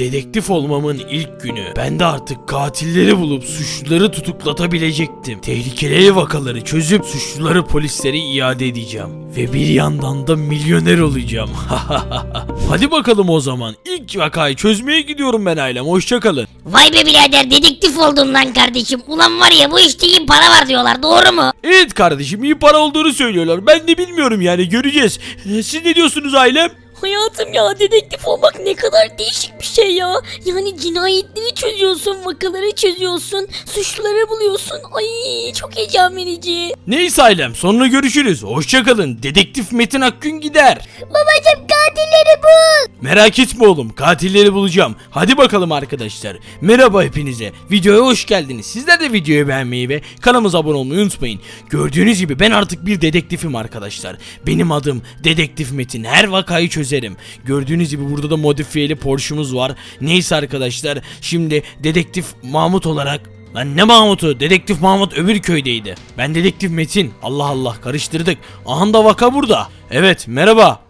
Dedektif olmamın ilk günü. Ben de artık katilleri bulup suçluları tutuklatabilecektim. Tehlikeli vakaları çözüp suçluları polislere iade edeceğim. Ve bir yandan da milyoner olacağım. Hadi bakalım o zaman. İlk vakayı çözmeye gidiyorum ben ailem. Hoşçakalın. Vay be birader dedektif oldun lan kardeşim. Ulan var ya bu işte iyi para var diyorlar doğru mu? Evet kardeşim iyi para olduğunu söylüyorlar. Ben de bilmiyorum yani göreceğiz. Siz ne diyorsunuz ailem? Hayatım ya dedektif olmak ne kadar değişik bir şey ya. Yani cinayetleri çözüyorsun, vakaları çözüyorsun, suçluları buluyorsun. Ay çok heyecan verici. Neyse ailem sonra görüşürüz. Hoşçakalın. Dedektif Metin Akgün gider. Babacım katilleri bul. Merak etme oğlum katilleri bulacağım. Hadi bakalım arkadaşlar. Merhaba hepinize. Videoya hoş geldiniz. Sizler de videoyu beğenmeyi ve kanalımıza abone olmayı unutmayın. Gördüğünüz gibi ben artık bir dedektifim arkadaşlar. Benim adım Dedektif Metin. Her vakayı çözerim. Gördüğünüz gibi burada da modifiyeli Porsche'umuz var. Neyse arkadaşlar şimdi Dedektif Mahmut olarak Lan ne Mahmut'u? Dedektif Mahmut öbür köydeydi. Ben Dedektif Metin. Allah Allah karıştırdık. Aha da vaka burada. Evet merhaba.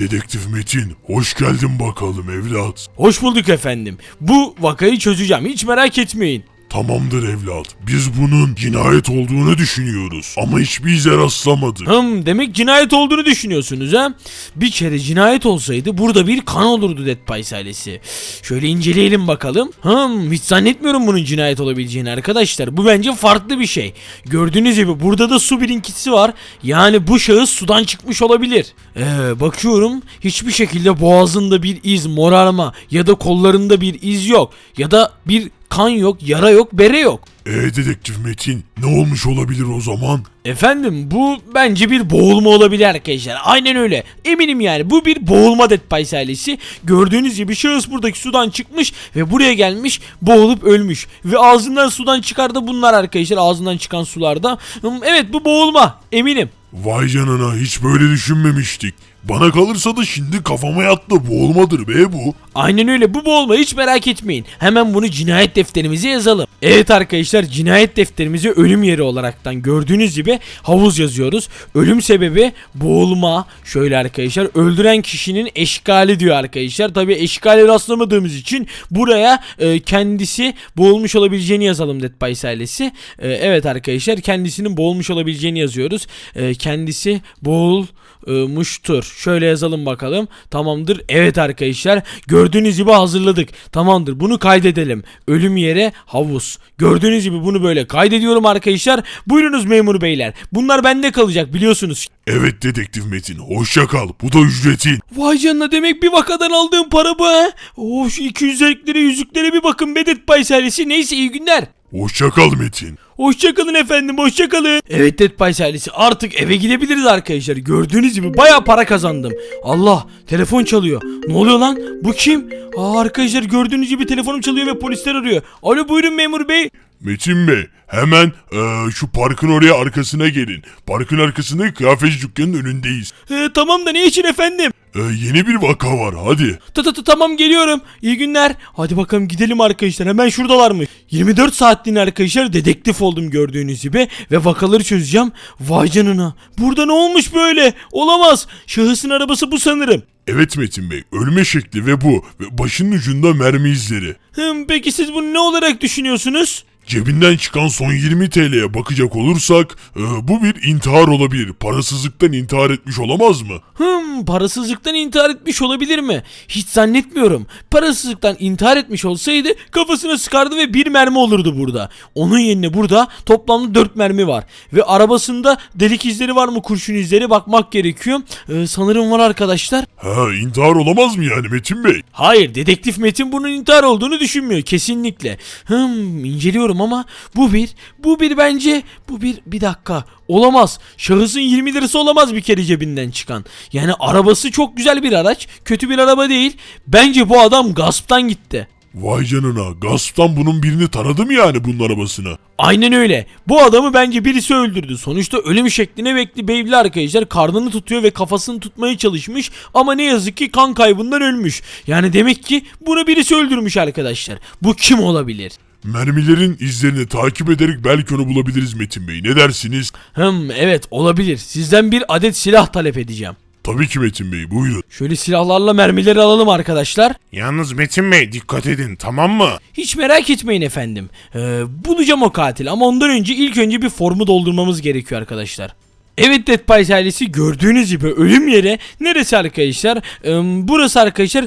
Dedektif Metin, hoş geldin bakalım evlat. Hoş bulduk efendim. Bu vakayı çözeceğim. Hiç merak etmeyin. Tamamdır evlat. Biz bunun cinayet olduğunu düşünüyoruz. Ama hiçbir ize rastlamadık. Hım demek cinayet olduğunu düşünüyorsunuz ha? Bir kere cinayet olsaydı burada bir kan olurdu Dead Pies ailesi. Şöyle inceleyelim bakalım. Hım hiç zannetmiyorum bunun cinayet olabileceğini arkadaşlar. Bu bence farklı bir şey. Gördüğünüz gibi burada da su birinkisi var. Yani bu şahıs sudan çıkmış olabilir. Ee, bakıyorum hiçbir şekilde boğazında bir iz morarma ya da kollarında bir iz yok. Ya da bir kan yok, yara yok, bere yok. Ee dedektif Metin, ne olmuş olabilir o zaman? Efendim bu bence bir boğulma olabilir arkadaşlar. Aynen öyle. Eminim yani bu bir boğulma Dead Pies ailesi. Gördüğünüz gibi şahıs buradaki sudan çıkmış ve buraya gelmiş boğulup ölmüş. Ve ağzından sudan çıkardı bunlar arkadaşlar ağzından çıkan sularda. Hmm, Evet bu boğulma eminim. Vay canına hiç böyle düşünmemiştik. Bana kalırsa da şimdi kafama yattı. Bu olmadır be bu. Aynen öyle bu boğulma hiç merak etmeyin. Hemen bunu cinayet defterimize yazalım. Evet arkadaşlar cinayet defterimize ölüm yeri olaraktan gördüğünüz gibi havuz yazıyoruz. Ölüm sebebi boğulma. Şöyle arkadaşlar öldüren kişinin eşkali diyor arkadaşlar. Tabi eşkale rastlamadığımız için buraya e, kendisi boğulmuş olabileceğini yazalım Dead Pies ailesi. E, evet arkadaşlar kendisinin boğulmuş olabileceğini yazıyoruz. E, kendisi boğulmuştur. Şöyle yazalım bakalım. Tamamdır. Evet arkadaşlar gördüğünüz gibi hazırladık. Tamamdır. Bunu kaydedelim. Ölüm yere havuz. Gördüğünüz gibi bunu böyle kaydediyorum arkadaşlar. Buyurunuz memur beyler. Bunlar bende kalacak biliyorsunuz. Evet dedektif Metin, hoşça kal. Bu da ücretin. Vay canına demek bir vakadan aldığım para bu ha. Oh şu 200'liklere yüzüklere bir bakın Bedet Pay serisi. Neyse iyi günler. Hoşça kal Metin. Hoşçakalın efendim hoşçakalın. Evet Dead Pies ailesi artık eve gidebiliriz arkadaşlar. Gördüğünüz gibi baya para kazandım. Allah telefon çalıyor. Ne oluyor lan? Bu kim? Aa, arkadaşlar gördüğünüz gibi telefonum çalıyor ve polisler arıyor. Alo buyurun memur bey. Metin Bey, hemen eee, şu parkın oraya arkasına gelin. Parkın arkasında kıyafetçi dükkanının önündeyiz. Ee, tamam da ne için efendim? Eee, yeni bir vaka var, hadi. Ta ta ta tamam geliyorum. İyi günler. Hadi bakalım gidelim arkadaşlar. Hemen şuradalar mı? 24 saatliğine arkadaşlar dedektif oldum gördüğünüz gibi. Ve vakaları çözeceğim. Vay canına. Burada ne olmuş böyle? Olamaz. Şahısın arabası bu sanırım. Evet Metin Bey, ölme şekli ve bu. Ve başının ucunda mermi izleri. Hım, peki siz bunu ne olarak düşünüyorsunuz? Cebinden çıkan son 20 TL'ye bakacak olursak eee, bu bir intihar olabilir. Parasızlıktan intihar etmiş olamaz mı? Hım parasızlıktan intihar etmiş olabilir mi? Hiç zannetmiyorum. Parasızlıktan intihar etmiş olsaydı kafasına sıkardı ve bir mermi olurdu burada. Onun yerine burada toplamda 4 mermi var. Ve arabasında delik izleri var mı kurşun izleri bakmak gerekiyor. Ee, sanırım var arkadaşlar. Ha intihar olamaz mı yani Metin Bey? Hayır dedektif Metin bunun intihar olduğunu düşünmüyor kesinlikle. Hım inceliyorum ama bu bir bu bir bence bu bir bir dakika olamaz. Şahısın 20 lirası olamaz bir kere cebinden çıkan. Yani arabası çok güzel bir araç kötü bir araba değil. Bence bu adam gasptan gitti. Vay canına gasptan bunun birini tanıdı mı yani bunun arabasını? Aynen öyle. Bu adamı bence birisi öldürdü. Sonuçta ölüm şekline bekli beyli arkadaşlar karnını tutuyor ve kafasını tutmaya çalışmış ama ne yazık ki kan kaybından ölmüş. Yani demek ki bunu birisi öldürmüş arkadaşlar. Bu kim olabilir? Mermilerin izlerini takip ederek belki onu bulabiliriz Metin Bey. Ne dersiniz? Hım evet olabilir. Sizden bir adet silah talep edeceğim. Tabii ki Metin Bey buyurun. Şöyle silahlarla mermileri alalım arkadaşlar. Yalnız Metin Bey dikkat edin tamam mı? Hiç merak etmeyin efendim. Ee, bulacağım o katil ama ondan önce ilk önce bir formu doldurmamız gerekiyor arkadaşlar. Evet Dead Pies ailesi gördüğünüz gibi ölüm yeri neresi arkadaşlar? Ee, burası arkadaşlar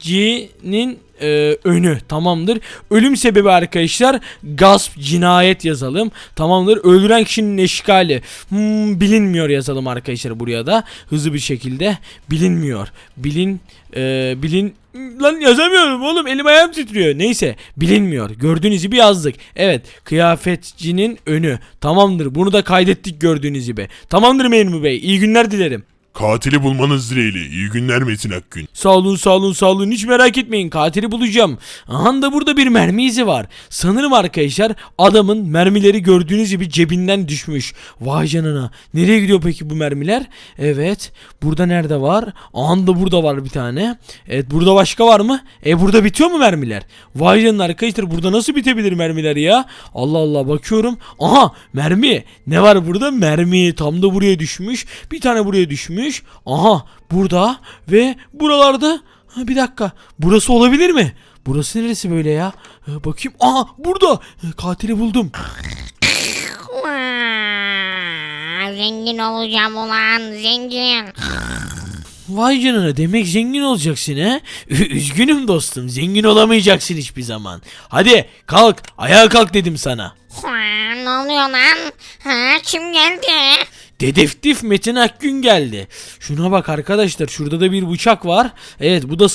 kıyafetcinin e, önü tamamdır. Ölüm sebebi arkadaşlar gasp cinayet yazalım. Tamamdır. Öldüren kişinin eşkali hmm, bilinmiyor yazalım arkadaşlar buraya da hızlı bir şekilde bilinmiyor. Bilin e, bilin Lan yazamıyorum oğlum elim ayağım titriyor. Neyse bilinmiyor. Gördüğünüz gibi yazdık. Evet kıyafetcinin önü. Tamamdır bunu da kaydettik gördüğünüz gibi. Tamamdır memur bey iyi günler dilerim. Katili bulmanız dileğiyle. İyi günler Metin Akgün. Sağ olun sağ olun sağ olun hiç merak etmeyin katili bulacağım. Aha da burada bir mermi izi var. Sanırım arkadaşlar adamın mermileri gördüğünüz gibi cebinden düşmüş. Vay canına. Nereye gidiyor peki bu mermiler? Evet. Burada nerede var? Aha da burada var bir tane. Evet burada başka var mı? E burada bitiyor mu mermiler? Vay canına arkadaşlar burada nasıl bitebilir mermiler ya? Allah Allah bakıyorum. Aha mermi. Ne var burada? Mermi. Tam da buraya düşmüş. Bir tane buraya düşmüş. Aha burada ve buralarda. Ha, bir dakika. Burası olabilir mi? Burası neresi böyle ya? Ha, bakayım. Aha burada. Ha, Katili buldum. Zengin olacağım ulan zengin. Vay canına demek zengin olacaksın he? Üzgünüm dostum zengin olamayacaksın hiçbir zaman. Hadi kalk ayağa kalk dedim sana. Ne oluyor lan? Ha, kim geldi? Dedektif Metin Akgün geldi. Şuna bak arkadaşlar şurada da bir bıçak var. Evet bu da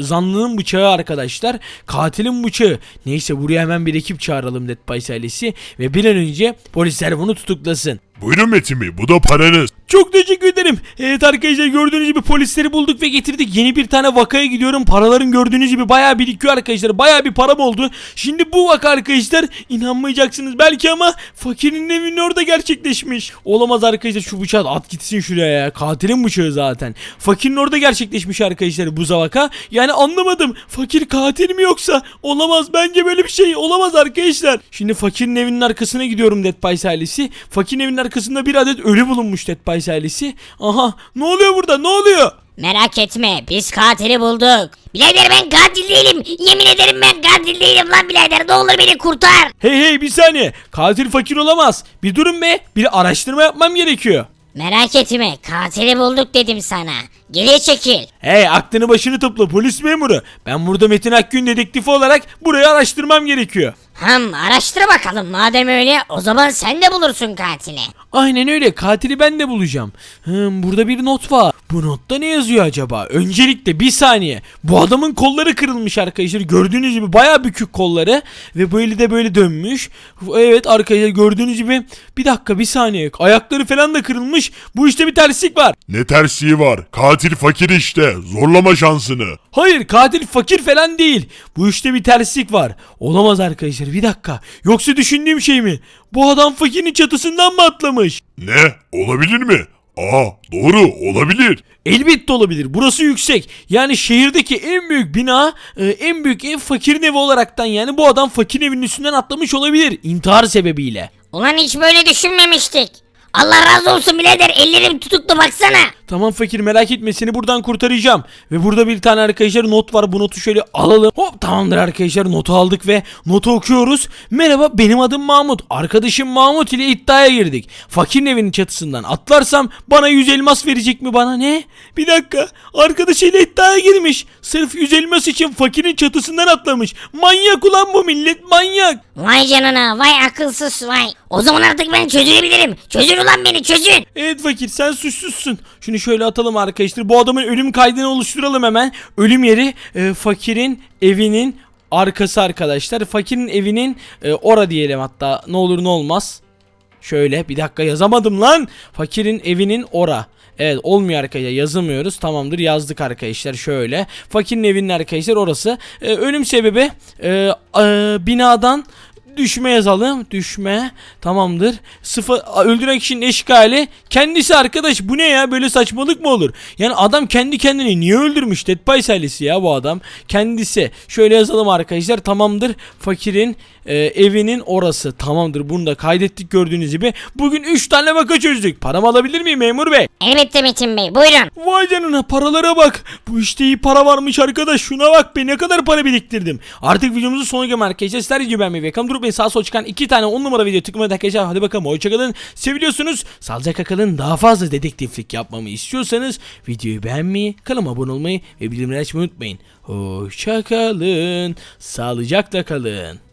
zanlının bıçağı arkadaşlar. Katilin bıçağı. Neyse buraya hemen bir ekip çağıralım Dead Pies ailesi. Ve bir an önce polisler bunu tutuklasın. Buyurun Metin Bey bu da paranız. Çok teşekkür ederim. Evet arkadaşlar gördüğünüz gibi polisleri bulduk ve getirdik. Yeni bir tane vakaya gidiyorum. Paraların gördüğünüz gibi bayağı birikiyor arkadaşlar. Bayağı bir param oldu. Şimdi bu vaka arkadaşlar inanmayacaksınız belki ama fakirin evinin orada gerçekleşmiş. Olamaz arkadaşlar şu bıçağı at gitsin şuraya ya. Katilin bıçağı zaten. Fakirin orada gerçekleşmiş arkadaşlar bu vaka. Yani anlamadım. Fakir katil mi yoksa? Olamaz bence böyle bir şey olamaz arkadaşlar. Şimdi fakirin evinin arkasına gidiyorum Dead Pies ailesi. Fakirin evinin arkasında bir adet ölü bulunmuş Dead Pies ailesi. Aha ne oluyor burada ne oluyor? Merak etme biz katili bulduk. Birader ben katil değilim. Yemin ederim ben katil değilim lan birader. Ne olur beni kurtar. Hey hey bir saniye. Katil fakir olamaz. Bir durun be. Bir araştırma yapmam gerekiyor. Merak etme katili bulduk dedim sana. Geriye çekil. Hey aklını başını topla polis memuru. Ben burada Metin Akgün dedektifi olarak burayı araştırmam gerekiyor. Hım araştır bakalım madem öyle o zaman sen de bulursun katili. Aynen öyle katili ben de bulacağım. Hmm, burada bir not var. Bu notta ne yazıyor acaba? Öncelikle bir saniye. Bu adamın kolları kırılmış arkadaşlar. Gördüğünüz gibi baya bükük kolları. Ve böyle de böyle dönmüş. Evet arkadaşlar gördüğünüz gibi. Bir dakika bir saniye. Ayakları falan da kırılmış. Bu işte bir terslik var. Ne tersliği var? Katil fakir işte. Zorlama şansını. Hayır katil fakir falan değil. Bu işte bir terslik var. Olamaz arkadaşlar bir dakika. Yoksa düşündüğüm şey mi? Bu adam fakirin çatısından mı atlamış? Ne? Olabilir mi? Aa doğru olabilir. Elbette olabilir. Burası yüksek. Yani şehirdeki en büyük bina, e, en büyük en fakirin evi olaraktan yani bu adam fakirin evinin üstünden atlamış olabilir. intihar sebebiyle. Ulan hiç böyle düşünmemiştik. Allah razı olsun birader ellerim tutuklu baksana. Tamam fakir merak etme seni buradan kurtaracağım. Ve burada bir tane arkadaşlar not var. Bu notu şöyle alalım. Hop tamamdır arkadaşlar notu aldık ve notu okuyoruz. Merhaba benim adım Mahmut. Arkadaşım Mahmut ile iddiaya girdik. Fakirin evinin çatısından atlarsam bana 100 elmas verecek mi bana ne? Bir dakika arkadaşıyla iddiaya girmiş. Sırf 100 elmas için fakirin çatısından atlamış. Manyak ulan bu millet manyak. Vay canına vay akılsız vay. O zaman artık ben çözebilirim. Çözün ulan beni çözün. Evet fakir sen suçsuzsun. Şunu şöyle atalım arkadaşlar. Bu adamın ölüm kaydını oluşturalım hemen. Ölüm yeri e, fakirin evinin arkası arkadaşlar. Fakirin evinin e, ora diyelim hatta ne olur ne olmaz. Şöyle bir dakika yazamadım lan. Fakirin evinin ora. Evet olmuyor arkadaşlar yazamıyoruz. Tamamdır yazdık arkadaşlar şöyle. Fakirin evinin arkadaşlar orası. E, ölüm sebebi e, e, binadan düşme yazalım. Düşme. Tamamdır. Sıfır öldüren kişinin eşkali kendisi arkadaş. Bu ne ya? Böyle saçmalık mı olur? Yani adam kendi kendini niye öldürmüş? Dead by Silence'i ya bu adam. Kendisi. Şöyle yazalım arkadaşlar. Tamamdır. Fakirin e, evinin orası. Tamamdır. Bunu da kaydettik gördüğünüz gibi. Bugün 3 tane vaka çözdük. Paramı alabilir miyim memur bey? Elbette Metin Bey buyurun. Vay canına paralara bak. Bu işte iyi para varmış arkadaş. Şuna bak be ne kadar para biriktirdim. Artık videomuzun sonuna gelme arkadaşlar. Sizler gibi beğenmeyi ve durup beni sağa sola çıkan iki tane 10 numara video tıklamayı arkadaşlar. Hadi bakalım hoşçakalın. Seviliyorsunuz. Sağlıcakla kalın. Daha fazla dedektiflik yapmamı istiyorsanız videoyu beğenmeyi, kanalıma abone olmayı ve bildirimleri açmayı unutmayın. Hoşçakalın. Sağlıcakla kalın.